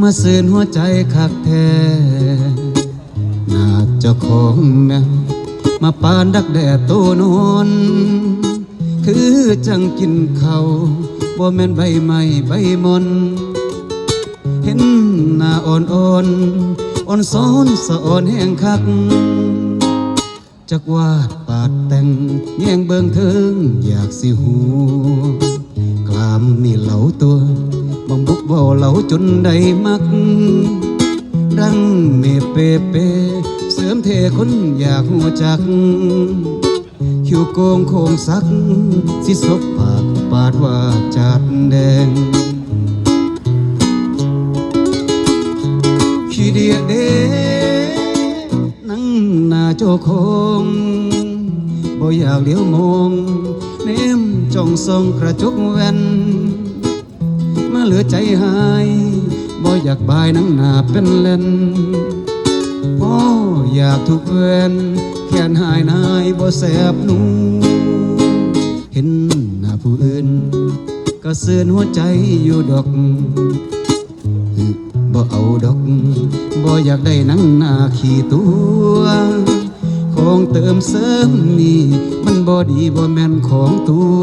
มาสื่นหัวใจคักแท้น่าเจ้าของนะมาปานดักแด่โตนอนคือจังกินเขาบ่แม่นใบไม้ใบมน เห็นหน้าอ่อนอ่อนอ่อนซ้อนสะอ่อนแห้งคักจักวาดปาดแต่งแย่งเบิงเทิงอยากสิหูกลามนี่ เบาเหลาจนได้มัก ดังเมเปเป เสริมเทคนอยากหัวจัก คิวโกงโคงสัก สิศบปากปาดว่าจัดแดงขี้เดียเดนั่งหน้าเจ้าของบ่อยากเลี้ยวมอง เนมจ้องส่องกระจกแว่น เหลือใจหายบ่อยากบายนังหน้าเป็นเล่นบ่อยากทุกเวนแขนหายนายบ่แสบหนูเห็นหน้าผู้อื่น ก็เสื่อนหัวใจอยู่ดอกบ่เอาดอกบ่อยากได้นังหน้าขี้ตัวของเติมเสริมนี่ มันบ่ดีบ่แม่นของตัว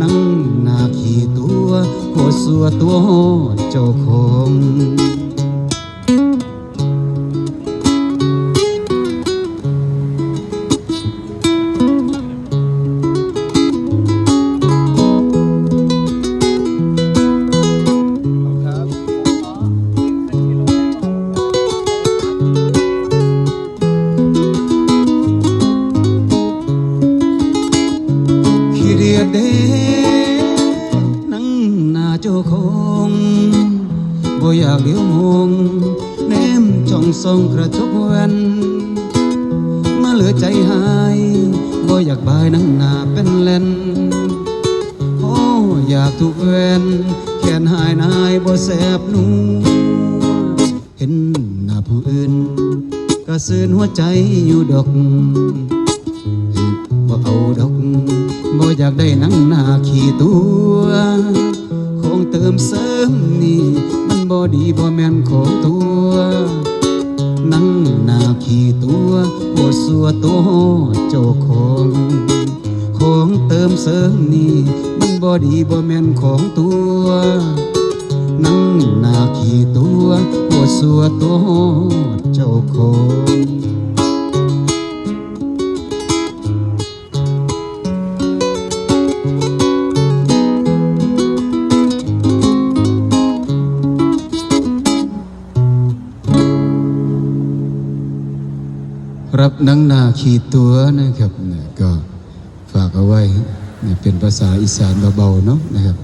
นั่งหน้าขีตัวโหดสัวตัวเจ้าของ ดียดเดนั่งหน้าเจ้าของบ่อยากเลี้ยวมองแนมจ้องส่องกระจกแว่นมาเหลือใจหายบ่อยากบายนั่งหน้าเป็นเล่นโอ้อยากถูกแวนแขนหายนายบ่แสบหนูเห็นหน้าผู้อื่นก็ซื่นหัวใจอยู่ดอก บ่เอาดอกบ่อยากได้นังหน้าขี้ตัวของเติมเสริมนี่ มันบ่ดีบ่แม่นของตัวนังหน้าขี้ตัวบ่สัวตัวเจ้าของของเติมเสริมนี่ มันบ่ดีบ่แม่นของตัวนังหน้าขี้ตัวบ่สัวตัวเจ้าของ รับนังนาขีตัวนะครับเนี่ยก็ฝากเอาไว้เนี่ยเป็นภาษาอีสานเบาๆเนาะนะครับ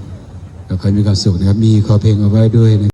ก็ใครมีความสุขนะครับ มีขอเพลงเอาไว้ด้วยนะ